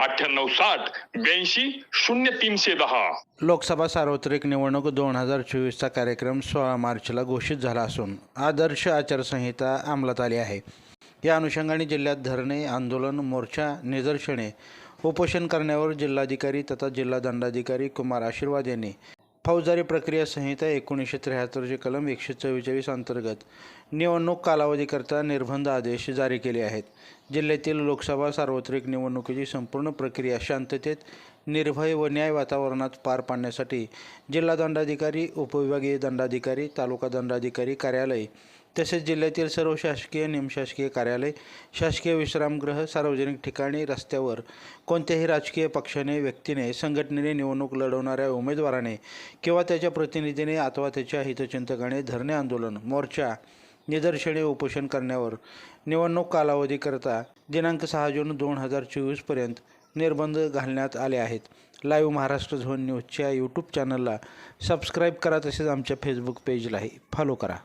अठ्ठ्याण्णव साठ ब्याऐंशी शून्य तीनशे दहा. लोकसभा सार्वत्रिक निवडणूक दोन हजार चोवीसचा कार्यक्रम सोळा मार्चला घोषित झाला असून आदर्श आचारसंहिता अंमलात आली आहे. या अनुषंगाने जिल्ह्यात धरणे आंदोलन मोर्चा निदर्शने उपोषण करण्यावर जिल्हाधिकारी तथा जिल्हा दंडाधिकारी कुमार आशीर्वाद यांनी फौजदारी प्रक्रिया संहिता एकोणीसशे त्र्याहत्तरचे कलम एकशे चव्वेचाळीस अंतर्गत निवडणूक कालावधीकरता निर्बंध आदेश जारी केले आहेत. जिल्ह्यातील लोकसभा सार्वत्रिक निवडणुकीची संपूर्ण प्रक्रिया शांततेत निर्भय व न्याय वातावरणात पार पाडण्यासाठी जिल्हा दंडाधिकारी उपविभागीय दंडाधिकारी तालुका दंडाधिकारी कार्यालय तसेच जिल्ह्यातील सर्व शासकीय निमशासकीय कार्यालय शासकीय विश्रामगृह सार्वजनिक ठिकाणी रस्त्यावर कोणत्याही राजकीय पक्षाने व्यक्तीने संघटनेने निवडणूक लढवणाऱ्या उमेदवाराने किंवा त्याच्या प्रतिनिधीने अथवा त्याच्या हितचिंतकाने धरणे आंदोलन मोर्चा निदर्शने उपोषण करण्यावर निवडणूक कालावधीकरता दिनांक सहा जून दोन हजार चोवीसपर्यंत निर्बंध घालण्यात आले आहेत. लाईव्ह महाराष्ट्र झोन न्यूजच्या यूट्यूब चॅनलला सबस्क्राईब करा तसेच आमच्या फेसबुक पेजलाही फॉलो करा.